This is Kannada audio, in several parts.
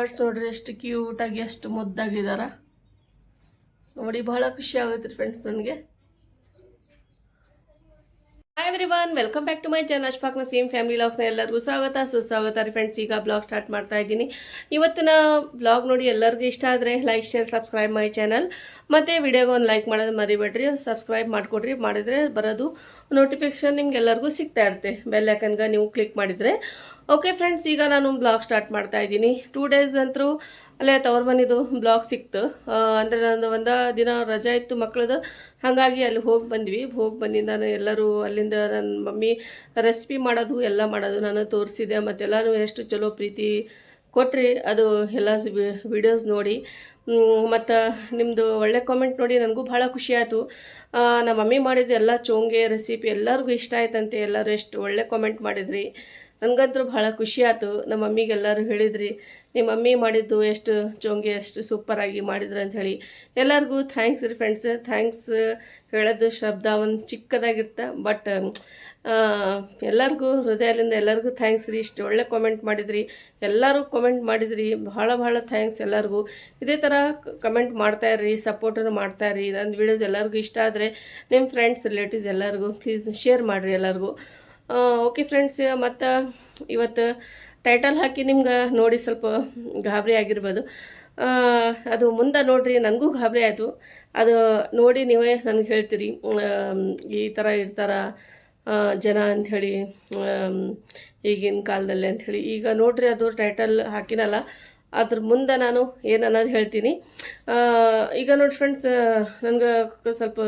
ಬರ್ಡ್ಸ್ ನೋಡ್ರಿ ಎಷ್ಟು ಕ್ಯೂಟಾಗಿ ಎಷ್ಟು ಮುದ್ದಾಗಿದ್ದಾರೆ ನೋಡಿ ಬಹಳ ಖುಷಿ ಆಗುತ್ತೆ ಫ್ರೆಂಡ್ಸ್ ನನಗೆ hi everyone welcome back to my channel ಅಶ್ಫಾಕ್ನ same family ಲಾಗ್ಸ್ನ ಎಲ್ಲರಿಗೂ ಸ್ವಾಗತ. ಸುಸ್ವಾಗತ ರೀ ಫ್ರೆಂಡ್ಸ್ ಈಗ ಬ್ಲಾಗ್ ಸ್ಟಾರ್ಟ್ ಮಾಡ್ತಾ ಇದ್ದೀನಿ. ಇವತ್ತಿನ ಬ್ಲಾಗ್ ನೋಡಿ ಎಲ್ಲರಿಗೂ ಇಷ್ಟ ಆದರೆ like share subscribe my channel ಮತ್ತು ವಿಡಿಯೋಗೆ ಒಂದು ಲೈಕ್ ಮಾಡೋದು ಮರಿಬೇಡ್ರಿ. ಸಬ್ಸ್ಕ್ರೈಬ್ ಮಾಡಿಕೊಡ್ರಿ. ಮಾಡಿದರೆ ಬರೋದು ನೋಟಿಫಿಕೇಶನ್ ನಿಮ್ಗೆ ಎಲ್ಲರಿಗೂ ಸಿಗ್ತಾ ಇರುತ್ತೆ. ಬೆಲ್ ಯಾಕನ್ಗೆ ನೀವು ಕ್ಲಿಕ್ ಮಾಡಿದರೆ. ಓಕೆ ಫ್ರೆಂಡ್ಸ್ ಈಗ ನಾನು ಬ್ಲಾಗ್ ಸ್ಟಾರ್ಟ್ ಮಾಡ್ತಾ ಇದ್ದೀನಿ. ಟೂ ಡೇಸ್ ಅಂತರೂ ಅಲ್ಲೇ ತವ್ರ ಮನಿದು ಬ್ಲಾಗ್ ಸಿಕ್ತು. ಅಂದರೆ ನಂದು ಒಂದು ದಿನ ರಜಾ ಇತ್ತು ಮಕ್ಕಳದು ಹಾಗಾಗಿ ಅಲ್ಲಿ ಹೋಗಿ ಬಂದ್ವಿ. ಹೋಗಿ ಬಂದಿಂದ ಎಲ್ಲರೂ ಅಲ್ಲಿಂದ ನನ್ನ ಮಮ್ಮಿ ರೆಸಿಪಿ ಮಾಡೋದು, ಎಲ್ಲ ಮಾಡೋದು ನಾನು ತೋರಿಸಿದೆ. ಮತ್ತೆಲ್ಲನೂ ಎಷ್ಟು ಚಲೋ ಪ್ರೀತಿ ಕೊಟ್ರಿ. ಅದು ಎಲ್ಲ ವಿಡಿಯೋಸ್ ನೋಡಿ. ಮತ್ತು ನಿಮ್ಮದು ಒಳ್ಳೆ ಕಾಮೆಂಟ್ ನೋಡಿ ನನಗೂ ಭಾಳ ಖುಷಿ ಆಯಿತು. ನಮ್ಮ ಮಮ್ಮಿ ಮಾಡಿದ ಎಲ್ಲ ಚೋಂಗೆ ರೆಸಿಪಿ ಎಲ್ಲರಿಗೂ ಇಷ್ಟ ಆಯ್ತಂತೆ. ಎಲ್ಲರೂ ಎಷ್ಟು ಒಳ್ಳೆ ಕಾಮೆಂಟ್ ಮಾಡಿದ್ರಿ. ನನಗಂತೂ ಭಾಳ ಖುಷಿ ಆಯ್ತು. ನಮ್ಮ ಮಮ್ಮಿಗೆಲ್ಲರೂ ಹೇಳಿದ್ರಿ ನಿಮ್ಮ ಮಮ್ಮಿ ಮಾಡಿದ್ದು ಎಷ್ಟು ಚೊಂಗೆ, ಎಷ್ಟು ಸೂಪರಾಗಿ ಮಾಡಿದ್ರು ಅಂತ ಹೇಳಿ. ಎಲ್ಲರಿಗೂ ಥ್ಯಾಂಕ್ಸ್ ರೀ ಫ್ರೆಂಡ್ಸ್ ಥ್ಯಾಂಕ್ಸ್ ಹೇಳೋದು ಶಬ್ದ ಒಂದು ಚಿಕ್ಕದಾಗಿರ್ತ ಬಟ್ ಎಲ್ಲರಿಗೂ ಹೃದಯದಿಂದ ಎಲ್ಲರಿಗೂ ಥ್ಯಾಂಕ್ಸ್ ರೀ. ಇಷ್ಟು ಒಳ್ಳೆ ಕಾಮೆಂಟ್ ಮಾಡಿದ್ರಿ. ಎಲ್ಲರೂ ಕಾಮೆಂಟ್ ಮಾಡಿದ್ರಿ. ಭಾಳ ಭಾಳ ಥ್ಯಾಂಕ್ಸ್ ಎಲ್ಲರಿಗೂ. ಇದೇ ಥರ ಕಮೆಂಟ್ ಮಾಡ್ತಾ ಇರ್ರಿ ಸಪೋರ್ಟನ್ನು ಮಾಡ್ತಾ ಇರ್ರಿ. ನನ್ನ ವೀಡಿಯೋಸ್ ಎಲ್ಲರಿಗೂ ಇಷ್ಟ ಆದರೆ ನಿಮ್ಮ ಫ್ರೆಂಡ್ಸ್ ರಿಲೇಟಿವ್ಸ್ ಎಲ್ಲರಿಗೂ ಪ್ಲೀಸ್ ಶೇರ್ ಮಾಡಿರಿ ಎಲ್ಲರಿಗೂ. ಓಕೆ ಫ್ರೆಂಡ್ಸ್ ಮತ್ತು ಇವತ್ತು ಟೈಟಲ್ ಹಾಕಿ ನಿಮ್ಗೆ ನೋಡಿ ಸ್ವಲ್ಪ ಗಾಬರಿ ಆಗಿರ್ಬೋದು. ಅದು ಮುಂದೆ ನೋಡಿರಿ ನನಗೂ ಗಾಬರಿ ಆಯಿತು. ಅದು ನೋಡಿ ನೀವೇ ನನಗೆ ಹೇಳ್ತೀರಿ. ಈ ಥರ ಇರ್ತಾರ ಜನ ಅಂಥೇಳಿ ಈಗಿನ ಕಾಲದಲ್ಲಿ ಅಂಥೇಳಿ ಈಗ ನೋಡ್ರಿ ಅದು ಟೈಟಲ್ ಹಾಕಿನಲ್ಲ, ಅದ್ರ ಮುಂದೆ ನಾನು ಏನು ಅನ್ನೋದು ಹೇಳ್ತೀನಿ ಈಗ ನೋಡಿ ಫ್ರೆಂಡ್ಸ್ ನನಗೆ ಸ್ವಲ್ಪ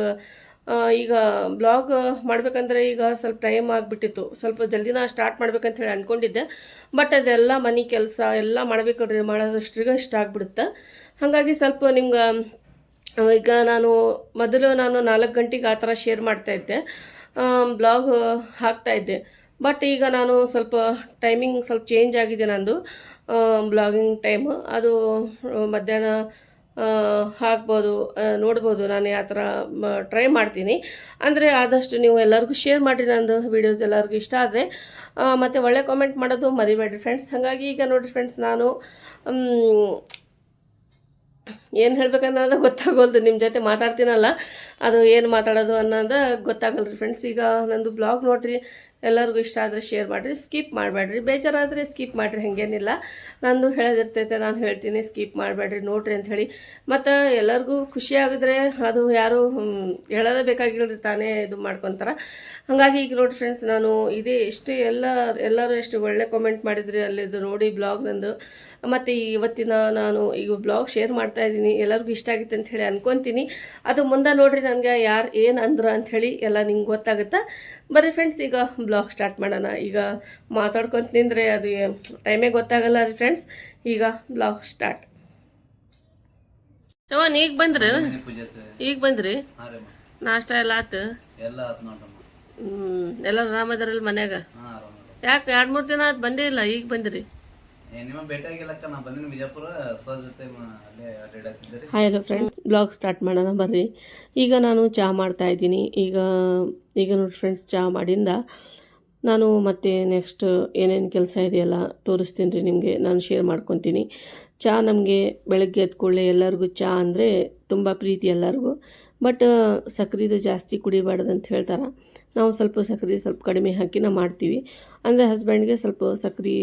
ಈಗ ಬ್ಲಾಗ್ ಮಾಡಬೇಕಂದ್ರೆ ಈಗ ಸ್ವಲ್ಪ ಟೈಮ್ ಆಗಿಬಿಟ್ಟಿತ್ತು. ಸ್ವಲ್ಪ ಜಲ್ದಿನ ಸ್ಟಾರ್ಟ್ ಮಾಡ್ಬೇಕಂತ ಹೇಳಿ ಅಂದ್ಕೊಂಡಿದ್ದೆ ಬಟ್ ಅದೆಲ್ಲ ಮನೆ ಕೆಲಸ ಎಲ್ಲ ಮಾಡ್ಬೇಕಲ್ರಿ ಮಾಡೋದಷ್ಟ್ರಿಗೆ ಇಷ್ಟ ಆಗ್ಬಿಡುತ್ತೆ. ಹಾಗಾಗಿ ಸ್ವಲ್ಪ ನಿಮ್ಗೆ ಈಗ ನಾನು ಮೊದಲು ನಾನು ನಾಲ್ಕು ಗಂಟೆಗೆ ಆ ಥರ ಶೇರ್ ಮಾಡ್ತಾಯಿದ್ದೆ ಬ್ಲಾಗ್ ಹಾಕ್ತಾಯಿದ್ದೆ ಬಟ್ ಈಗ ನಾನು ಸ್ವಲ್ಪ ಟೈಮಿಂಗ್ ಸ್ವಲ್ಪ ಚೇಂಜ್ ಆಗಿದೆ ನಂದು. ಬ್ಲಾಗಿಂಗ್ ಟೈಮ್ ಅದು ಮಧ್ಯಾಹ್ನ ಹಾಕ್ಬೋದು ನೋಡ್ಬೋದು. ನಾನು ಯಾವ ಥರ ಟ್ರೈ ಮಾಡ್ತೀನಿ. ಅಂದರೆ ಆದಷ್ಟು ನೀವು ಎಲ್ಲರಿಗೂ ಶೇರ್ ಮಾಡಿ ನಂದು ವೀಡಿಯೋಸ್ ಎಲ್ಲರಿಗೂ ಇಷ್ಟ ಆದರೆ ಮತ್ತು ಒಳ್ಳೆ ಕಾಮೆಂಟ್ ಮಾಡೋದು ಮರಿಬೇಡ್ರಿ ಫ್ರೆಂಡ್ಸ್ ಹಾಗಾಗಿ ಈಗ ನೋಡಿರಿ ಫ್ರೆಂಡ್ಸ್ ನಾನು ಏನು ಹೇಳ್ಬೇಕನ್ನೋದು ಗೊತ್ತಾಗೋಲ್ದು. ನಿಮ್ಮ ಜೊತೆ ಮಾತಾಡ್ತೀನಲ್ಲ, ಅದು ಏನು ಮಾತಾಡೋದು ಅನ್ನೋದು ಗೊತ್ತಾಗಲ್ರಿ ಫ್ರೆಂಡ್ಸ್ ಈಗ ನಂದು ಬ್ಲಾಗ್ ನೋಡ್ರಿ ಎಲ್ಲರಿಗೂ ಇಷ್ಟ ಆದರೆ ಶೇರ್ ಮಾಡಿರಿ ಸ್ಕಿಪ್ ಮಾಡಬೇಡ್ರಿ. ಬೇಜಾರಾದರೆ ಸ್ಕಿಪ್ ಮಾಡಿರಿ, ಹಾಗೇನಿಲ್ಲ. ನಾನು ಹೇಳೋದಿರ್ತೈತೆ, ನಾನು ಹೇಳ್ತೀನಿ ಸ್ಕಿಪ್ ಮಾಡಬೇಡ್ರಿ, ನೋಡ್ರಿ ಹೇಳಿ. ಮತ್ತು ಎಲ್ಲರಿಗೂ ಖುಷಿ ಆಗಿದ್ರೆ ಅದು ಯಾರು ಹೇಳೋದೇ ಬೇಕಾಗಿಲ್ಲ ರೀ ತಾನೇ ಇದು ಮಾಡ್ಕೊತಾರ. ಹಾಗಾಗಿ ಈಗ ನೋಡಿ ಫ್ರೆಂಡ್ಸ್ ನಾನು ಇದೇ ಎಷ್ಟು ಎಲ್ಲ ಎಲ್ಲರೂ ಎಷ್ಟು ಒಳ್ಳೆ ಕಾಮೆಂಟ್ ಮಾಡಿದ್ರಿ ಅಲ್ಲಿದ್ದು ನೋಡಿ ಬ್ಲಾಗ್ ನಂದು. ಮತ್ತು ಇವತ್ತಿನ ನಾನು ಈಗ ಬ್ಲಾಗ್ ಶೇರ್ ಮಾಡ್ತಾ ಇದ್ದೀನಿ. ಎಲ್ಲರಿಗೂ ಇಷ್ಟ ಆಗಿತ್ತು ಅಂತ ಹೇಳಿ ಅನ್ಕೊತೀನಿ. ಅದು ಮುಂದೆ ನೋಡ್ರಿ ನನಗೆ ಯಾರು ಏನು ಅಂತ ಅಂಥೇಳಿ ಎಲ್ಲ ನಿಂಗೆ ಗೊತ್ತಾಗುತ್ತೆ. ಬರ್ರಿ ಫ್ರೆಂಡ್ಸ್ ಈಗ ಬ್ಲಾಗ್ ಸ್ಟಾರ್ಟ್ ಮಾಡೋಣ. ಈಗ ಮಾತಾಡ್ಕೊಂತ ನಿಂದ್ರೆ ಅದು ಟೈಮೇ ಗೊತ್ತಾಗಲ್ಲ ರೀ ಫ್ರೆಂಡ್ಸ್ ಈಗ ಬ್ಲಾಗ್ ಸ್ಟಾರ್ಟ್ ಚವನ್ ಈಗ ಬಂದ್ರಿ? ಈಗ ಬಂದ್ರಿ? ನಾಷ್ಟ ಎಲ್ಲ ಆತು? ಎಲ್ಲ ಹ್ಞೂ ಎಲ್ಲ ಆರಾಮದಾರಲ್ಲ ಮನ್ಯಾಗ? ಯಾಕೆ ಎರಡು ಮೂರು ದಿನ ಆಯ್ತು ಬಂದೇ ಇಲ್ಲ ಈಗ ಬಂದಿರಿ? Hi hello friends blog start ಮಾಡೋಣ ಬರ್ರಿ. ಈಗ ನಾನು ಚಹಾ ಮಾಡ್ತಾ ಇದ್ದೀನಿ. ಈಗ ಈಗ ನೋಡಿ ಫ್ರೆಂಡ್ಸ್ ಚಹಾ ಮಾಡಿಂದ ನಾನು ಮತ್ತೆ ನೆಕ್ಸ್ಟ್ ಏನೇನು ಕೆಲಸ ಇದೆಯಲ್ಲ ತೋರಿಸ್ತೀನಿ ರೀ ನಿಮಗೆ ನಾನು ಶೇರ್ ಮಾಡ್ಕೊತೀನಿ. ಚಹಾ ನಮಗೆ ಬೆಳಗ್ಗೆ ಎದ್ದ ಕೂಡಲೇ ಎಲ್ಲರಿಗೂ ಚಹಾ ಅಂದರೆ ತುಂಬ ಪ್ರೀತಿ ಎಲ್ಲರಿಗೂ. ಬಟ್ ಸಕ್ರೆದು ಜಾಸ್ತಿ ಕುಡಿಬಾರ್ದು ಅಂತ ಹೇಳ್ತಾರೆ. ನಾವು ಸ್ವಲ್ಪ ಸಕ್ಕರೆ ಸ್ವಲ್ಪ ಕಡಿಮೆ ಹಾಕಿನ ಮಾಡ್ತೀವಿ. ಅಂದರೆ ಹಸ್ಬೆಂಡ್ಗೆ ಸ್ವಲ್ಪ ಸಕ್ಕರೆ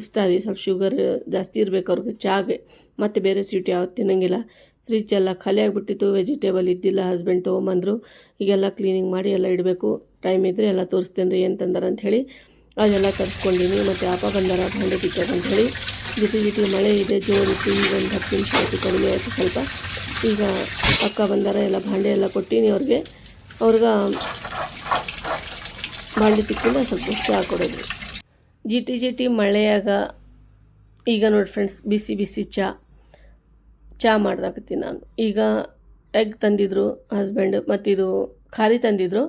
ಇಷ್ಟ ರೀ ಸ್ವಲ್ಪ ಶುಗರ್ ಜಾಸ್ತಿ ಇರಬೇಕು ಅವ್ರಿಗೆ ಚಾಗೆ. ಮತ್ತು ಬೇರೆ ಸ್ವೀಟ್ ಯಾವತ್ತು ತಿನ್ನಂಗಿಲ್ಲ. ಫ್ರಿಜ್ ಎಲ್ಲ ಖಾಲಿ ಆಗಿಬಿಟ್ಟಿತ್ತು ವೆಜಿಟೇಬಲ್ ಇದ್ದಿಲ್ಲ ಹಸ್ಬೆಂಡ್ ತೊಗೊಂಬಂದರು. ಈಗೆಲ್ಲ ಕ್ಲೀನಿಂಗ್ ಮಾಡಿ ಎಲ್ಲ ಇಡಬೇಕು. ಟೈಮ್ ಇದ್ದರೆ ಎಲ್ಲ ತೋರಿಸ್ತೇನೆ ರೀ ಏನು ತಂದಾರ ಅಂಥೇಳಿ ಅದೆಲ್ಲ ತರಿಸ್ಕೊಂಡಿನಿ. ಮತ್ತು ಅಪ್ಪ ಬಂದಾರ, ಭಾಂಡೆ ಹೇಳಿ. ಜಿಟಿ ಜಿಟಿ ಮಳೆ ಇದೆ ಜೋರಿತ್ತು ಈಗ ಒಂದು ಹತ್ತು ನಿಮಿಷ ಆಯಿತು, ಕಡಿಮೆ ಆಯಿತು ಸ್ವಲ್ಪ. ಈಗ ಅಕ್ಕ ಬಂದಾರ, ಎಲ್ಲ ಭಾಂಡೆ ಎಲ್ಲ ಕೊಟ್ಟಿನಿ ಅವ್ರಿಗೆ. ಅವ್ರಿಗೆ ತಿಕ್ಕಿಂದ ಸ್ವಲ್ಪ ಚಹಾ ಕೊಡೋದು ಜಿಟಿ ಜಿಟಿ ಮಳೆಯಾಗ, ಈಗ ನೋಡಿ ಫ್ರೆಂಡ್ಸ್ ಬಿಸಿ ಬಿಸಿ ಚಹಾ ಚಹಾ ಮಾಡ್ದಾಕತ್ತೀನಿ ನಾನು. ಈಗ ಎಗ್ ತಂದಿದ್ರು ಹಸ್ಬೆಂಡ್ ಮತ್ತಿದು ಖಾರಿ ತಂದಿದ್ರು.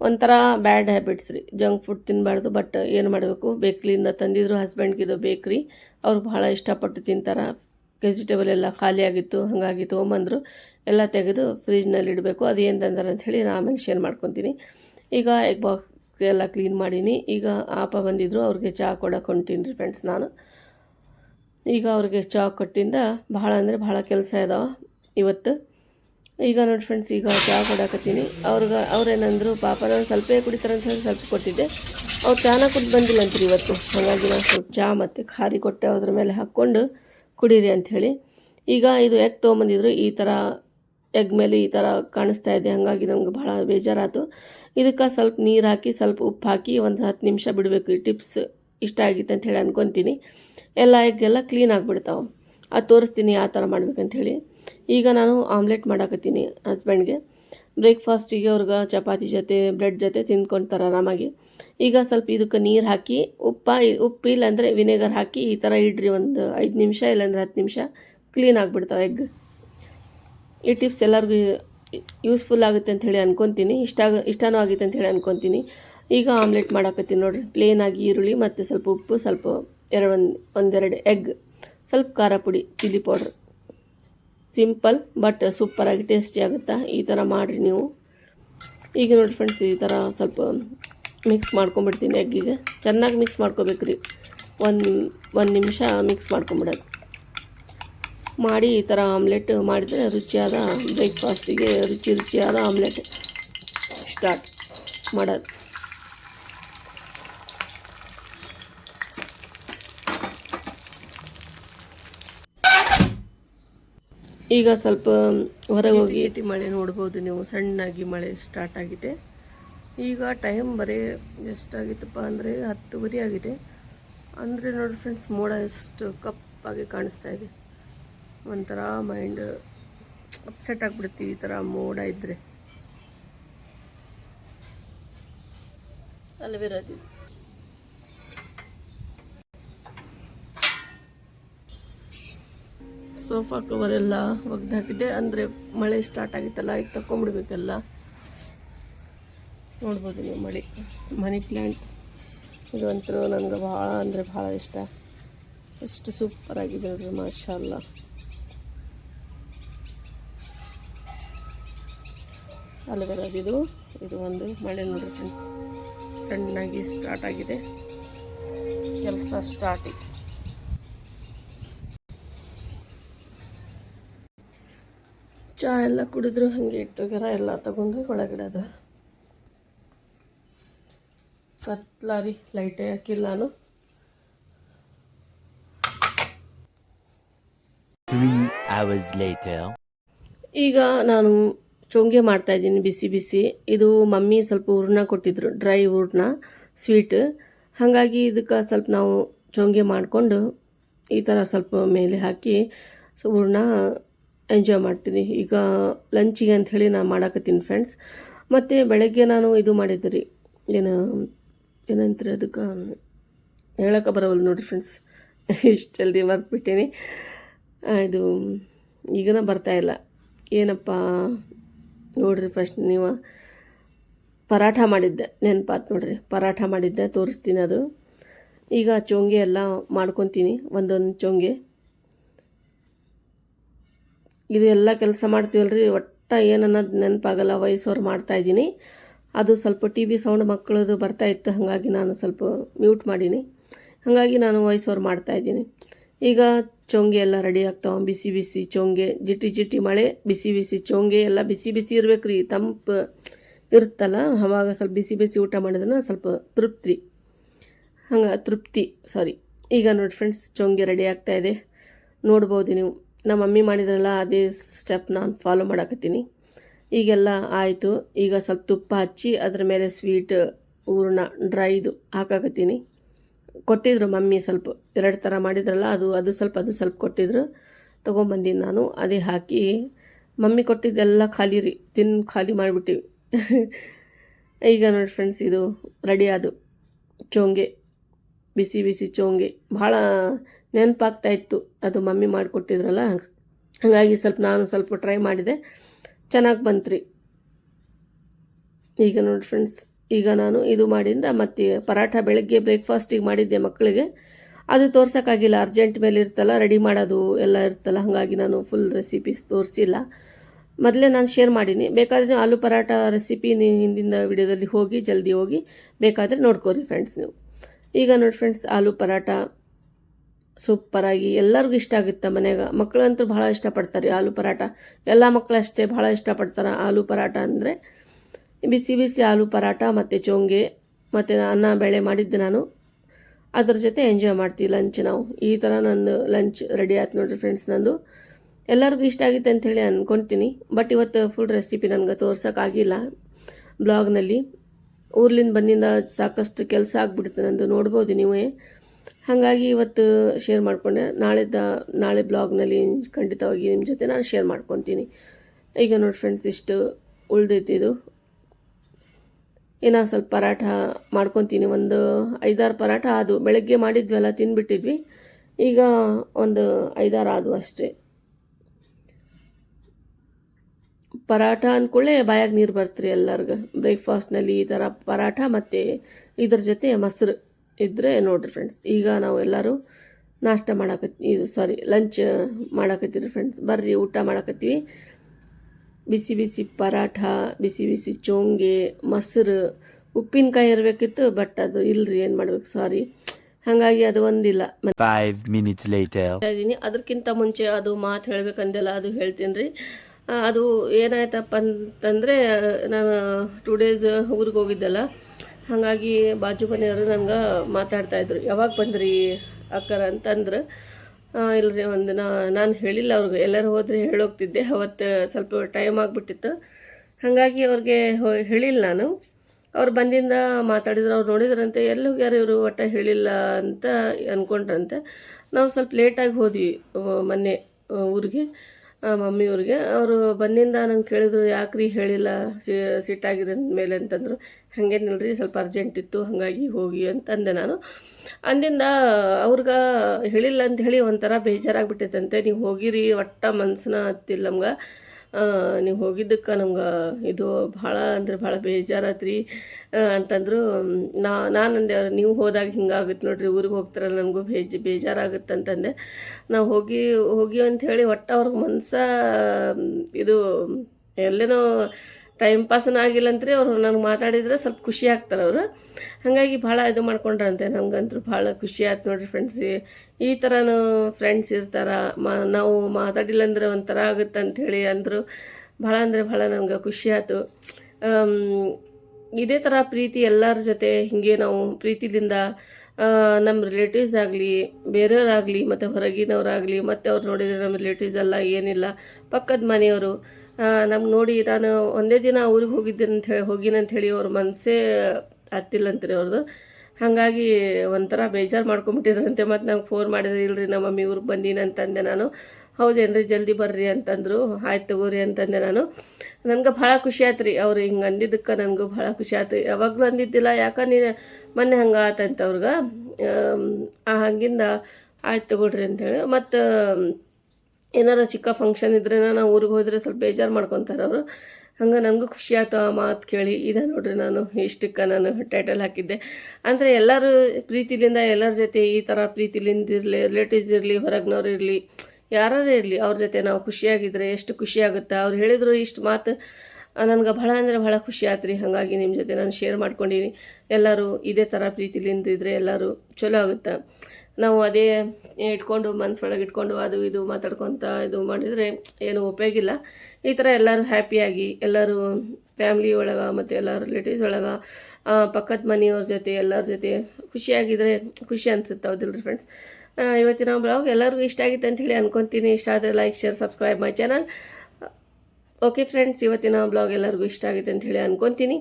ಒಂಥರ ಬ್ಯಾಡ್ ಹ್ಯಾಬಿಟ್ಸ್ ರೀ. ಜಂಕ್ ಫುಡ್ ತಿನ್ನಬಾರ್ದು ಬಟ್ ಏನು ಮಾಡಬೇಕು? ಬೇಕ್ರಿಯಿಂದ ತಂದಿದ್ರು ಹಸ್ಬೆಂಡ್ಗಿದು ಬೇಕ್ರಿ. ಅವ್ರು ಭಾಳ ಇಷ್ಟಪಟ್ಟು ತಿಂತಾರೆ. ವೆಜಿಟೇಬಲ್ ಎಲ್ಲ ಖಾಲಿಯಾಗಿತ್ತು ಹಾಗಾಗಿ ತೊಗೊಂಬಂದರು. ಎಲ್ಲ ತೆಗೆದು ಫ್ರಿಜ್ನಲ್ಲಿ ಇಡಬೇಕು. ಅದು ಏನು ತಂದಾರೆ ಅಂಥೇಳಿ ನಾನು ಆಮೇಲೆ ಶೇರ್ ಮಾಡ್ಕೊತೀನಿ. ಈಗ ಎಗ್ ಬಾಕ್ಸ್ ಎಲ್ಲ ಕ್ಲೀನ್ ಮಾಡೀನಿ. ಈಗ ಆಪ ಬಂದಿದ್ರು ಅವ್ರಿಗೆ ಚಹಾ ಕೊಡೋಕೆ ಹೊಂಟೀನಿ ರೀ ಫ್ರೆಂಡ್ಸ್ ನಾನು. ಈಗ ಅವ್ರಿಗೆ ಚಹಾ ಕೊಟ್ಟಿಂದ ಭಾಳ ಅಂದರೆ ಭಾಳ ಕೆಲಸ ಇದಾವೆ ಇವತ್ತು. ಈಗ ನೋಡಿ ಫ್ರೆಂಡ್ಸ್ ಈಗ ಚಹಾ ಕೊಡಾಕತ್ತೀನಿ. ಅವ್ರಿಗೆ, ಅವ್ರೇನಂದ್ರು, ಪಾಪ ನಾನು ಸ್ವಲ್ಪ ಕುಡಿತಾರೆ ಅಂತ ಹೇಳಿ ಸ್ವಲ್ಪ ಕೊಟ್ಟಿದ್ದೆ. ಅವ್ರು ಚಹಾನ ಕುಡ್ದು ಬಂದಿಲ್ಲ ಅಂತೀರಿ ಇವತ್ತು. ಹಾಗಾಗಿ ನಾನು ಸ್ವಲ್ಪ ಚಹಾ ಮತ್ತು ಖಾರಿ ಕೊಟ್ಟೆ ಅದ್ರ ಮೇಲೆ ಹಾಕ್ಕೊಂಡು ಕುಡೀರಿ ಅಂಥೇಳಿ ಈಗ ಇದು ಎಗ್ ತೊಗೊಂಬಂದಿದ್ರು. ಈ ಥರ ಎಗ್ ಮೇಲೆ ಈ ಥರ ಕಾಣಿಸ್ತಾ ಇದೆ, ಹಾಗಾಗಿ ನಮ್ಗೆ ಭಾಳ ಬೇಜಾರಾಯಿತು. ಇದಕ್ಕೆ ಸ್ವಲ್ಪ ನೀರು ಹಾಕಿ, ಸ್ವಲ್ಪ ಉಪ್ಪು ಹಾಕಿ ಒಂದು ಹತ್ತು ನಿಮಿಷ ಬಿಡಬೇಕು. ಈ ಟಿಪ್ಸ್ ಇಷ್ಟ ಆಗಿತ್ತು ಅಂತ ಹೇಳಿ ಅನ್ಕೊತೀನಿ. ಎಲ್ಲ ಎಗ್ ಎಲ್ಲ ಕ್ಲೀನ್ ಆಗಿಬಿಡ್ತಾವೆ. ಅದು ತೋರಿಸ್ತೀನಿ ಆ ಥರ ಮಾಡ್ಬೇಕಂಥೇಳಿ ಈಗ ನಾನು ಆಮ್ಲೆಟ್ ಮಾಡಾಕತ್ತೀನಿ ಹಸ್ಬೆಂಡ್ಗೆ. ಬ್ರೇಕ್ಫಾಸ್ಟಿಗೆ ಅವ್ರಿಗೆ ಚಪಾತಿ ಜೊತೆ, ಬ್ರೆಡ್ ಜೊತೆ ತಿಂದ್ಕೊತಾರೆ ಆರಾಮಾಗಿ. ಈಗ ಸ್ವಲ್ಪ ಇದಕ್ಕೆ ನೀರು ಹಾಕಿ, ಉಪ್ಪ ಉಪ್ಪು ಇಲ್ಲಾಂದರೆ ವಿನೆಗರ್ ಹಾಕಿ ಈ ಥರ ಇಡ್ರಿ ಒಂದು ಐದು ನಿಮಿಷ ಇಲ್ಲಾಂದ್ರೆ ಹತ್ತು ನಿಮಿಷ ಕ್ಲೀನ್ ಆಗಿಬಿಡ್ತಾವೆ ಎಗ್. ಈ ಟಿಪ್ಸ್ ಎಲ್ಲರಿಗೂ ಯೂಸ್ಫುಲ್ ಆಗುತ್ತೆ ಅಂತ ಹೇಳಿ ಅನ್ಕೊತೀನಿ. ಇಷ್ಟ ಆಗ, ಇಷ್ಟನೂ ಆಗುತ್ತೆ ಅಂತ ಹೇಳಿ ಅನ್ಕೊತೀನಿ. ಈಗ ಆಮ್ಲೆಟ್ ಮಾಡಾಕತ್ತೀನಿ ನೋಡಿರಿ. ಆಗಿ ಈರುಳ್ಳಿ ಮತ್ತು ಸ್ವಲ್ಪ ಉಪ್ಪು, ಸ್ವಲ್ಪ ಎರಡು, ಒಂದು, ಒಂದೆರಡು ಎಗ್ ಸ್ವಲ್ಪ ಖಾರ ಪುಡಿ ಚಿಲ್ಲಿ ಪೌಡ್ರ್ ಸಿಂಪಲ್ ಬಟ್ ಸೂಪರಾಗಿ ಟೇಸ್ಟಿ ಆಗುತ್ತಾ? ಈ ಥರ ಮಾಡಿರಿ ನೀವು. ಈಗ ನೋಡಿ ಫ್ರೆಂಡ್ಸ್ ಈ ಥರ ಸ್ವಲ್ಪ ಮಿಕ್ಸ್ ಮಾಡ್ಕೊಂಬಿಡ್ತೀನಿ ಎಗ್ಗಿಗೆ ಚೆನ್ನಾಗಿ ಮಿಕ್ಸ್ ಮಾಡ್ಕೋಬೇಕು ರೀ ಒಂದು ಒಂದು ನಿಮಿಷ ಮಿಕ್ಸ್ ಮಾಡ್ಕೊಂಬಿಡೋದು ಮಾಡಿ ಈ ಥರ ಆಮ್ಲೆಟ್ ಮಾಡಿದರೆ ರುಚಿಯಾದ ಬ್ರೇಕ್ಫಾಸ್ಟಿಗೆ ರುಚಿ ರುಚಿಯಾದ ಆಮ್ಲೆಟ್ ಸ್ಟಾರ್ಟ್ ಮಾಡೋದು. ಈಗ ಸ್ವಲ್ಪ ಹೊರಗೆ ಹೋಗಿ ಚಿಟಿ ಮಳೆ ನೋಡ್ಬೋದು ನೀವು ಸಣ್ಣಾಗಿ ಮಳೆ ಸ್ಟಾರ್ಟ್ ಆಗಿದೆ. ಈಗ ಟೈಮ್ ಬರೀ ಎಷ್ಟಾಗಿತ್ತಪ್ಪ ಅಂದರೆ ಹತ್ತುವರೆ ಆಗಿದೆ. ಅಂದರೆ ನೋಡಿ ಫ್ರೆಂಡ್ಸ್ ಮೋಡ ಎಷ್ಟು ಕಪ್ಪಾಗಿ ಕಾಣಿಸ್ತಾ ಇದೆ. ಒಂಥರ ಮೈಂಡ್ ಅಪ್ಸೆಟ್ ಆಗಿಬಿಡುತ್ತೆ ಈ ಥರ ಮೋಡ ಇದ್ದರೆ ಅಲ್ವಿರೋದು ಸೋಫಾ ಕವರ್ ಎಲ್ಲ ಒಗ್ದು ಹಾಕಿದ್ದೆ ಅಂದರೆ ಮಳೆ ಸ್ಟಾರ್ಟ್ ಆಗಿತ್ತಲ್ಲ ಈಗ ತಕೊಂಡ್ಬಿಡ್ಬೇಕಲ್ಲ ನೋಡ್ಬೋದು ನೀವು ಮಳೆ. ಮನಿ ಪ್ಲ್ಯಾಂಟ್ ಇದು ಅಂತೂ ನನಗೆ ಭಾಳ ಅಂದರೆ ಭಾಳ ಇಷ್ಟ. ಎಷ್ಟು ಸೂಪರ್ ಆಗಿದೆ ನೋಡ್ರಿ ಮಾಶಾಲ್ಲ. ಅಲವೆರದು ಇದು ಇದು ಒಂದು ಮಳೆ ನೋಡಿ ಫ್ರೆಂಡ್ಸ್ ಸಣ್ಣಾಗಿ ಸ್ಟಾರ್ಟ್ ಆಗಿದೆ. ಕೆಲಸ ಸ್ಟಾರ್ಟಿಂಗ್ ಚಹಾ ಎಲ್ಲ ಕುಡಿದ್ರು ಹಾಗೆ ಇಟ್ಟೋಗ್ಯಾರ ಎಲ್ಲ ತಗೊಂಡು ಒಳಗಿಡೋದು ಕತ್ಲಾರಿ ಲೈಟೇ ಹಾಕಿಲ್ಲ ನಾನು. ಈಗ ನಾನು ಚೊಂಗೆ ಮಾಡ್ತಾ ಇದ್ದೀನಿ, ಬಿಸಿ ಬಿಸಿ. ಇದು ಮಮ್ಮಿ ಸ್ವಲ್ಪ ಹೂರ್ಣ ಕೊಟ್ಟಿದ್ರು, ಡ್ರೈ ಹೂರ್ಣ ಸ್ವೀಟ್. ಹಾಗಾಗಿ ಇದಕ್ಕೆ ಸ್ವಲ್ಪ ನಾವು ಚೊಂಗೆ ಮಾಡಿಕೊಂಡು ಈ ಥರ ಸ್ವಲ್ಪ ಮೇಲೆ ಹಾಕಿ ಸೊ ಹೂರ್ಣ ಎಂಜಾಯ್ ಮಾಡ್ತೀನಿ. ಈಗ ಲಂಚಿಗೆ ಅಂಥೇಳಿ ನಾನು ಮಾಡಾಕತ್ತೀನಿ ಫ್ರೆಂಡ್ಸ್ ಮತ್ತು ಬೆಳಗ್ಗೆ ನಾನು ಇದು ಮಾಡಿದ್ದೆ ರೀ ಏನು, ಏನಂತಾರೆ ಅದಕ್ಕೆ, ಹೇಳೋಕೆ ಬರೋವಲ್ಲ ನೋಡಿರಿ ಫ್ರೆಂಡ್ಸ್ ಇಷ್ಟು ಜಲ್ದಿ ಮರ್ತ್ಬಿಟ್ಟೀನಿ. ಇದು, ಈಗನ ಬರ್ತಾ ಇಲ್ಲ. ಏನಪ್ಪ ನೋಡ್ರಿ ಫಸ್ಟ್ ನೀವು ಪರಾಠ ಮಾಡಿದ್ದೆ, ನೆನಪಾತು ನೋಡಿರಿ, ಪರಾಠ ಮಾಡಿದ್ದೆ, ತೋರಿಸ್ತೀನಿ ಅದು. ಈಗ ಚೊಂಗೆ ಎಲ್ಲ ಮಾಡ್ಕೊತೀನಿ, ಒಂದೊಂದು ಚೊಂಗೆ. ಇದು ಎಲ್ಲ ಕೆಲಸ ಮಾಡ್ತೀವಲ್ರಿ, ಒಟ್ಟು ಏನನ್ನೋದು ನೆನಪಾಗಲ್ಲ, ವಯಸ್ಸವ್ರು ಮಾಡ್ತಾಯಿದ್ದೀನಿ ಅದು ಸ್ವಲ್ಪ ಟಿ ವಿ ಸೌಂಡ್ ಮಕ್ಕಳದು ಬರ್ತಾ ಇತ್ತು, ಹಾಗಾಗಿ ನಾನು ಸ್ವಲ್ಪ ಮ್ಯೂಟ್ ಮಾಡೀನಿ. ಹಾಗಾಗಿ ನಾನು ವಯಸ್ಸವ್ರು ಮಾಡ್ತಾಯಿದ್ದೀನಿ ಈಗ ಚೊಂಗೆ ಎಲ್ಲ ರೆಡಿ ಆಗ್ತಾವೆ. ಬಿಸಿ ಬಿಸಿ ಚೊಂಗೆ, ಜಿಟ್ಟಿ ಜಿಟ್ಟಿ ಮಳೆ, ಬಿಸಿ ಬಿಸಿ ಚೊಂಗೆ ಎಲ್ಲ ಬಿಸಿ ಬಿಸಿ ಇರ್ಬೇಕು ರೀ ತಂಪು ಇರುತ್ತಲ್ಲ ಅವಾಗ ಸ್ವಲ್ಪ ಬಿಸಿ ಬಿಸಿ ಊಟ ಮಾಡಿದ್ರೆ ಸ್ವಲ್ಪ ತೃಪ್ತಿ. ಹಂಗೆ, ತೃಪ್ತಿ ಸಾರಿ ಈಗ ನೋಡಿ ಫ್ರೆಂಡ್ಸ್ ಚೊಂಗೆ ರೆಡಿ ಆಗ್ತಾ ಇದೆ. ನೋಡ್ಬೋದು ನೀವು. ನಮ್ಮ ಮಮ್ಮಿ ಮಾಡಿದ್ರಲ್ಲ, ಅದೇ ಸ್ಟೆಪ್ ನಾನು ಫಾಲೋ ಮಾಡಕತ್ತೀನಿ. ಈಗೆಲ್ಲ ಆಯಿತು. ಈಗ ಸ್ವಲ್ಪ ತುಪ್ಪ ಹಚ್ಚಿ, ಅದ್ರ ಮೇಲೆ ಸ್ವೀಟ್ ಹೂರ್ಣ ಡ್ರೈದು ಹಾಕಾಕತ್ತೀನಿ. ಕೊಟ್ಟಿದ್ರು ಮಮ್ಮಿ ಸ್ವಲ್ಪ ಎರಡು ಥರ ಮಾಡಿದ್ರಲ್ಲ, ಅದು ಅದು ಸ್ವಲ್ಪ ಅದು ಸ್ವಲ್ಪ ಕೊಟ್ಟಿದ್ರು. ತೊಗೊಂಬಂದೀನಿ ನಾನು, ಅದೇ ಹಾಕಿ. ಮಮ್ಮಿ ಕೊಟ್ಟಿದ್ದೆಲ್ಲ ಖಾಲಿ ರೀ ತಿನ್ನು ಖಾಲಿ ಮಾಡಿಬಿಟ್ಟಿವಿ. ಈಗ ನೋಡಿ ಫ್ರೆಂಡ್ಸ್ ಇದು ರೆಡಿ ಅದು ಚೋಂಗೆ, ಬಿಸಿ ಬಿಸಿ ಚೋಂಗೆ. ಭಾಳ ನೆನಪಾಗ್ತಾ ಇತ್ತು, ಅದು ಮಮ್ಮಿ ಮಾಡಿಕೊಟ್ಟಿದ್ರಲ್ಲ. ಹಾಗಾಗಿ ಸ್ವಲ್ಪ ನಾನು ಸ್ವಲ್ಪ ಟ್ರೈ ಮಾಡಿದೆ. ಚೆನ್ನಾಗಿ ಬಂತ್ರಿ. ಈಗ ನೋಡಿ ಫ್ರೆಂಡ್ಸ್ ಈಗ ನಾನು ಇದು ಮಾಡಿಂದ ಮತ್ತೆ ಪರಾಠ ಬೆಳಗ್ಗೆ ಬ್ರೇಕ್ಫಾಸ್ಟಿಗೆ ಮಾಡಿದ್ದೆ ಮಕ್ಕಳಿಗೆ. ಅದು ತೋರ್ಸೋಕ್ಕಾಗಿಲ್ಲ ಅರ್ಜೆಂಟ್ ಮೇಲೆ ಇರ್ತಲ್ಲ ರೆಡಿ ಮಾಡೋದು ಎಲ್ಲ ಇರ್ತಲ್ಲ, ಹಾಗಾಗಿ ನಾನು ಫುಲ್ ರೆಸಿಪೀಸ್ ತೋರಿಸಿಲ್ಲ. ಮೊದಲೇ ನಾನು ಶೇರ್ ಮಾಡೀನಿ. ಬೇಕಾದರೆ ನೀವು ಆಲೂ ಪರಾಠ ರೆಸಿಪಿ ನೀವು ಹಿಂದಿನ ವಿಡಿಯೋದಲ್ಲಿ ಹೋಗಿ, ಜಲ್ದಿ ಹೋಗಿ ಬೇಕಾದರೆ ನೋಡ್ಕೋರಿ ಫ್ರೆಂಡ್ಸ್ ನೀವು. ಈಗ ನೋಡಿ ಫ್ರೆಂಡ್ಸ್ ಆಲೂ ಪರಾಟ ಸೂಪರಾಗಿ ಎಲ್ಲರಿಗೂ ಇಷ್ಟ ಆಗುತ್ತೆ ಮನೆಯಾಗ. ಮಕ್ಕಳಂತೂ ಭಾಳ ಇಷ್ಟಪಡ್ತಾರೆ ಆಲೂ ಪರಾಟ ಎಲ್ಲ ಮಕ್ಕಳು ಅಷ್ಟೇ ಭಾಳ ಇಷ್ಟಪಡ್ತಾರೆ ಆಲೂ ಪರಾಟ ಅಂದರೆ. ಬಿಸಿ ಬಿಸಿ ಆಲೂ ಪರಾಟ ಮತ್ತು ಚೋಂಗೆ ಮತ್ತು ಅನ್ನ ಬೇಳೆ ಮಾಡಿದ್ದೆ ನಾನು. ಅದ್ರ ಜೊತೆ ಎಂಜಾಯ್ ಮಾಡ್ತೀವಿ ಲಂಚ್ ನಾವು. ಈ ಥರ ನಂದು ಲಂಚ್ ರೆಡಿ ಆಯ್ತು ನೋಡಿರಿ ಫ್ರೆಂಡ್ಸ್ ನಂದು. ಎಲ್ಲರಿಗೂ ಇಷ್ಟ ಆಗಿತ್ತು ಅಂಥೇಳಿ ಅಂದ್ಕೊತೀನಿ ಬಟ್ ಇವತ್ತು ಫುಲ್ ರೆಸಿಪಿ ನನಗೆ ತೋರ್ಸೋಕ್ಕಾಗಿಲ್ಲ ಬ್ಲಾಗ್ನಲ್ಲಿ. ಊರ್ಲಿಂದ ಬಂದಿಂದ ಸಾಕಷ್ಟು ಕೆಲಸ ಆಗ್ಬಿಡುತ್ತೆ ನಂದು. ನೋಡ್ಬೋದು ನೀವೇ. ಹಾಗಾಗಿ ಇವತ್ತು ಶೇರ್ ಮಾಡಿಕೊಂಡೆ. ನಾಳೆದ, ನಾಳೆ ಬ್ಲಾಗ್ನಲ್ಲಿ ಖಂಡಿತವಾಗಿ ನಿಮ್ಮ ಜೊತೆ ನಾನು ಶೇರ್ ಮಾಡ್ಕೊತೀನಿ. ಈಗ ನೋಡಿ ಫ್ರೆಂಡ್ಸ್ ಇಷ್ಟು ಉಳ್ದೈತಿ ಇದು. ಏನೋ ಸ್ವಲ್ಪ ಪರಾಠ ಮಾಡ್ಕೊತೀನಿ. ಒಂದು ಐದಾರು ಪರಾಠ ಆದವು. ಬೆಳಗ್ಗೆ ಮಾಡಿದ್ವಲ್ಲ ತಿಂದುಬಿಟ್ಟಿದ್ವಿ ಈಗ ಒಂದು ಐದಾರು ಆದವು ಅಷ್ಟೇ. ಪರಾಠ ಅಂದ್ಕೊಳ್ಳೆ ಬಾಯಾಗ ನೀರು ಬರ್ತೀರಿ ಎಲ್ಲರಿಗೂ. ಬ್ರೇಕ್ಫಾಸ್ಟ್ನಲ್ಲಿ ಈ ಥರ ಪರಾಠ ಮತ್ತು ಇದ್ರ ಜೊತೆ ಮೊಸರು ಇದ್ದರೆ ನೋಡಿರಿ ಫ್ರೆಂಡ್ಸ್ ಈಗ ನಾವು ಎಲ್ಲರೂ ನಾಷ್ಟ ಮಾಡಕತ್ತಿ ಇದು ಸಾರಿ ಲಂಚ್ ಮಾಡಕತ್ತೀರಿ ಫ್ರೆಂಡ್ಸ್ ಬರ್ರಿ, ಊಟ ಮಾಡಕತ್ತೀವಿ. ಬಿಸಿ ಬಿಸಿ ಪರಾಠ ಬಿಸಿ ಬಿಸಿ ಚೋಂಗೆ ಮೊಸರು ಉಪ್ಪಿನಕಾಯಿ ಇರಬೇಕಿತ್ತು ಬಟ್ ಅದು ಇಲ್ರಿ ಏನು ಮಾಡ್ಬೇಕು ಸಾರಿ ಹಾಗಾಗಿ ಅದು ಒಂದಿಲ್ಲ. Five minutes later. ಇದ್ದೀನಿ ಅದಕ್ಕಿಂತ ಮುಂಚೆ ಅದು ಮಾತು ಹೇಳಬೇಕಂದೆಲ್ಲ ಅದು ಹೇಳ್ತೀನಿ ರೀ ಅದು ಏನಾಯ್ತಪ್ಪ ಅಂತಂದರೆ ನಾನು ಟೂ ಡೇಸ್ ಊರಿಗೆ ಹೋಗಿದ್ದೆಲ್ಲ. ಹಾಗಾಗಿ ಬಾಜು ಮನೆಯವರು ನನಗೆ ಮಾತಾಡ್ತಾಯಿದ್ರು ಯಾವಾಗ ಬಂದ್ರಿ ಅಕ್ಕರ ಅಂತಂದ್ರೆ ಆ, ಇಲ್ರಿ ಒಂದು ನಾನು ಹೇಳಿಲ್ಲ ಅವ್ರಿಗೆ. ಎಲ್ಲರೂ ಹೋದರೆ ಹೇಳೋಗ್ತಿದ್ದೆ ಅವತ್ತು ಸ್ವಲ್ಪ ಟೈಮ್ ಆಗಿಬಿಟ್ಟಿತ್ತು. ಹಾಗಾಗಿ ಅವ್ರಿಗೆ ಹೇಳಿಲ್ಲ ನಾನು. ಅವ್ರು ಬಂದಿಂದ ಮಾತಾಡಿದ್ರು ಅವ್ರು ನೋಡಿದ್ರಂತೆ ಎಲ್ಲೂ ಯಾರು ಇವರು ಒಟ್ಟ ಹೇಳಿಲ್ಲ ಅಂತ ಅಂದ್ಕೊಂಡ್ರಂತೆ ನಾವು ಸ್ವಲ್ಪ ಲೇಟಾಗಿ ಹೋದ್ವಿ ಮೊನ್ನೆ ಊರಿಗೆ. ಆ, ಮಮ್ಮಿ ಊರಿಗೆ ಅವರು ಬಂದಿಂದ ನಂಗೆ ಕೇಳಿದ್ರು ಯಾಕ್ರಿ ಹೇಳಿಲ್ಲ? ಸಿಟ್ಟಾಗಿರೋ ಮೇಲೆ ಅಂತಂದರು. ಹಾಗೇನಿಲ್ರಿ ಸ್ವಲ್ಪ ಅರ್ಜೆಂಟ್ ಇತ್ತು ಹಾಗಾಗಿ ಹೋಗಿ ಅಂತ ಅಂದೆ ನಾನು. ಅಂದಿಂದ ಅವ್ರಿಗೆ ಹೇಳಿಲ್ಲ ಅಂತ ಹೇಳಿ ಒಂಥರ ಬೇಜಾರಾಗ್ಬಿಟ್ಟೈತಂತೆ. ನೀವು ಹೋಗಿರಿ ಒಟ್ಟ ಮನ್ಸನ್ನ ಹತ್ತಿಲ್ಲ ನಮ್ಗೆ. ನೀವು ಹೋಗಿದ್ದಕ್ಕೆ ನಮ್ಗೆ ಇದು ಭಾಳ ಅಂದ್ರೆ ಭಾಳ ಬೇಜಾರಾತ್ರಿ. ಅಂತಂದ್ರು ನಾ ನಾನು ಅಂದೆ ನೀವು ಹೋದಾಗ ಹಿಂಗಾಗುತ್ತೆ ನೋಡಿರಿ, ಊರಿಗೆ ಹೋಗ್ತಾರಲ್ಲ ನನಗೂ ಬೇಜ್ ಬೇಜಾರಾಗುತ್ತೆ ಅಂತಂದೆ. ನಾವು ಹೋಗಿ ಹೋಗಿ ಅಂತ ಹೇಳಿ ಒಟ್ಟು ಅವ್ರಿಗೆ ಮನ್ಸ ಇದು ಎಲ್ಲೇನೋ ಟೈಮ್ ಪಾಸನ ಆಗಿಲ್ಲ ಅಂತ ಅವರು ನನಗೆ ಮಾತಾಡಿದ್ರೆ ಸ್ವಲ್ಪ ಖುಷಿ ಆಗ್ತಾರೆ ಅವರು. ಹಾಗಾಗಿ ಭಾಳ ಇದು ಮಾಡ್ಕೊಂಡ್ರಂತೆ ನನಗಂತೂ ಭಾಳ ಖುಷಿ ಆಯ್ತು ನೋಡಿರಿ ಫ್ರೆಂಡ್ಸ್ ಈ ಥರನೂ ಫ್ರೆಂಡ್ಸ್ ಇರ್ತಾರೆ. ಮಾ, ನಾವು ಮಾತಾಡಿಲ್ಲ ಅಂದರೆ ಒಂಥರ ಆಗುತ್ತೆ ಅಂಥೇಳಿ ಅಂದರು. ಭಾಳ ಅಂದರೆ ಭಾಳ ನನಗೆ ಖುಷಿ ಆಯ್ತು. ಇದೇ ಥರ ಪ್ರೀತಿ ಎಲ್ಲರ ಜೊತೆ ಹೀಗೆ ನಾವು ಪ್ರೀತಿದಿಂದ ನಮ್ಮ ರಿಲೇಟಿವ್ಸ್ ಆಗಲಿ ಬೇರೆಯವರಾಗಲಿ ಮತ್ತು ಹೊರಗಿನವರಾಗಲಿ ಮತ್ತು ಅವ್ರು ನೋಡಿದರೆ ನಮ್ಮ ರಿಲೇಟಿವ್ಸ್ ಎಲ್ಲ ಏನಿಲ್ಲ. ಪಕ್ಕದ ಮನೆಯವರು ನಮ್ಗೆ ನೋಡಿ ನಾನು ಒಂದೇ ದಿನ ಊರಿಗೆ ಹೋಗಿದ್ದೀನಿ ಅಂತ ಹೇಳಿ ಹೋಗಿನ ಹೇಳಿ ಅವ್ರ ಮನಸ್ಸೇ ಹತ್ತಿಲ್ಲ ಅಂತೀರಿ ಅವ್ರದ್ದು ಹಾಗಾಗಿ ಒಂಥರ ಬೇಜಾರು ಮಾಡ್ಕೊಂಬಿಟ್ಟಿದ್ರಂತೆ. ಮತ್ತು ನಂಗೆ ಫೋನ್ ಮಾಡಿದ್ರೆ, ಇಲ್ರಿ ನಮ್ಮ ಮಮ್ಮಿ ಊರಿಗೆ ಬಂದೀನಿ ಅಂತಂದೆ ನಾನು. ಹೌದೇನ್ರಿ, ಜಲ್ದಿ ಬರ್ರಿ ಅಂತಂದರು. ಆಯ್ತು ತಗೋರಿ ಅಂತಂದೆ ನಾನು. ನನಗೆ ಭಾಳ ಖುಷಿ ಆಯ್ತು ರೀ ಅವ್ರು ಹಿಂಗೆ ಅಂದಿದ್ದಕ್ಕೆ ನನಗೂ ಭಾಳ ಖುಷಿ ಆಯ್ತು ಯಾವಾಗಲೂ ಅಂದಿದ್ದಿಲ್ಲ, ಯಾಕೆ ನೀನು ಮೊನ್ನೆ ಹಂಗೆ ಆತಂತ ಅವ್ರಿಗೆ? ಹಂಗಿಂದ ಆಯ್ತು ತಗೊಳ್ರಿ ಅಂತೇಳಿ ಮತ್ತು ಏನಾರ ಚಿಕ್ಕ ಫಂಕ್ಷನ್ ಇದ್ರೆ ನಾವು ಊರಿಗೆ ಹೋದರೆ ಸ್ವಲ್ಪ ಬೇಜಾರು ಮಾಡ್ಕೊತಾರೆ ಅವರು. ಹಂಗೆ ನನಗೂ ಖುಷಿ ಆಯ್ತು, ಆ ಮಾತು ಕೇಳಿ. ಇದೆ ನೋಡ್ರಿ ನಾನು, ಇಷ್ಟಕ್ಕೆ ನಾನು ಟೈಟಲ್ ಹಾಕಿದ್ದೆ. ಅಂದರೆ ಎಲ್ಲರೂ ಪ್ರೀತಿಲಿಂದ, ಎಲ್ಲರ ಜೊತೆ ಈ ಥರ ಪ್ರೀತಿಲಿಂದ ಇರಲಿ ರಿಲೇಟಿವ್ಸ್ ಇರಲಿ, ಹೊರಗಿನವ್ರು ಇರಲಿ ಯಾರು ಇರಲಿ, ಅವ್ರ ಜೊತೆ ನಾವು ಖುಷಿಯಾಗಿದ್ದರೆ ಎಷ್ಟು ಖುಷಿ ಆಗುತ್ತೆ? ಅವ್ರು ಹೇಳಿದ್ರು ಇಷ್ಟು ಮಾತು ನನಗೆ ಭಾಳ ಅಂದರೆ ಭಾಳ ಖುಷಿ ಆಯ್ತು ರೀ ಹಾಗಾಗಿ ನಿಮ್ಮ ಜೊತೆ ನಾನು ಶೇರ್ ಮಾಡ್ಕೊಂಡೀನಿ. ಎಲ್ಲರೂ ಇದೇ ಥರ ಪ್ರೀತಿಲಿಂದ ಇದ್ದರೆ ಎಲ್ಲರೂ ಚಲೋ ಆಗುತ್ತೆ? ನಾವು ಅದೇ ಇಟ್ಕೊಂಡು ಮನಸ್ಸೊಳಗೆ ಇಟ್ಕೊಂಡು ಅದು ಇದು ಮಾತಾಡ್ಕೊತ ಇದು ಮಾಡಿದರೆ ಏನು ಉಪಯೋಗಿಲ್ಲ. ಈ ಥರ ಎಲ್ಲರೂ ಹ್ಯಾಪಿಯಾಗಿ ಎಲ್ಲರೂ ಫ್ಯಾಮ್ಲಿ ಒಳಗೆ ಮತ್ತು ಎಲ್ಲ ರಿಲೇಟಿವ್ಸ್ ಒಳಗೆ ಪಕ್ಕದ ಮನೆಯವ್ರ ಜೊತೆ, ಎಲ್ಲರ ಜೊತೆ ಖುಷಿಯಾಗಿದ್ದರೆ ಖುಷಿ ಅನಿಸುತ್ತೆ ಹೌದಿಲ್ಲ ಫ್ರೆಂಡ್ಸ್ ಇವತ್ತಿನ ಬ್ಲಾಗ್ ಎಲ್ಲರಿಗೂ ಇಷ್ಟ ಆಗಿತ್ತು ಅಂತ ಹೇಳಿ ಅನ್ಕೊತೀನಿ. ಇಷ್ಟ ಆದರೆ like share subscribe my channel okay friends ಇವತ್ತಿನ ಬ್ಲಾಗ್ ಎಲ್ಲರಿಗೂ ಇಷ್ಟ ಆಗಿದೆ ಅಂತ ಹೇಳಿ ಅನ್ಕೊತೀನಿ.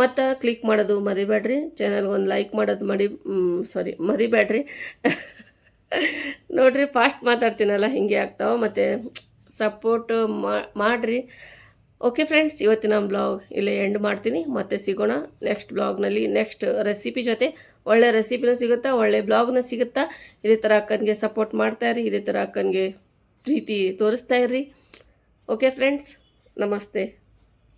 ಮತ್ತು ಕ್ಲಿಕ್ ಮಾಡೋದು ಮರಿಬೇಡ್ರಿ ಚಾನಲ್ಗೆ ಒಂದು ಲೈಕ್ ಮಾಡೋದು ಮಡಿ ಸಾರಿ ಮರಿಬೇಡ್ರಿ ನೋಡಿರಿ ಫಾಸ್ಟ್ ಮಾತಾಡ್ತೀನಲ್ಲ, ಹಿಂಗೆ ಆಗ್ತಾವೆ. ಮತ್ತು ಸಪೋರ್ಟ್ ಮಾಡಿರಿ. ಓಕೆ ಫ್ರೆಂಡ್ಸ್ ಇವತ್ತಿನ ಬ್ಲಾಗ್ ಇಲ್ಲೇ ಎಂಡ್ ಮಾಡ್ತೀನಿ. ಮತ್ತೆ ಸಿಗೋಣ ನೆಕ್ಸ್ಟ್ ಬ್ಲಾಗ್ನಲ್ಲಿ ನೆಕ್ಸ್ಟ್ ರೆಸಿಪಿ ಜೊತೆ ಒಳ್ಳೆ ರೆಸಿಪಿನೂ ಸಿಗುತ್ತಾ, ಒಳ್ಳೆ ಬ್ಲಾಗ್ನೂ ಸಿಗುತ್ತಾ. ಇದೇ ಥರ ಅಕ್ಕನಿಗೆ ಸಪೋರ್ಟ್ ಮಾಡ್ತಾ ಇರಿ. ಇದೇ ಥರ ಅಕ್ಕನಿಗೆ ಪ್ರೀತಿ ತೋರಿಸ್ತಾ ಇರ್ರಿ ಓಕೆ ಫ್ರೆಂಡ್ಸ್ Namastê.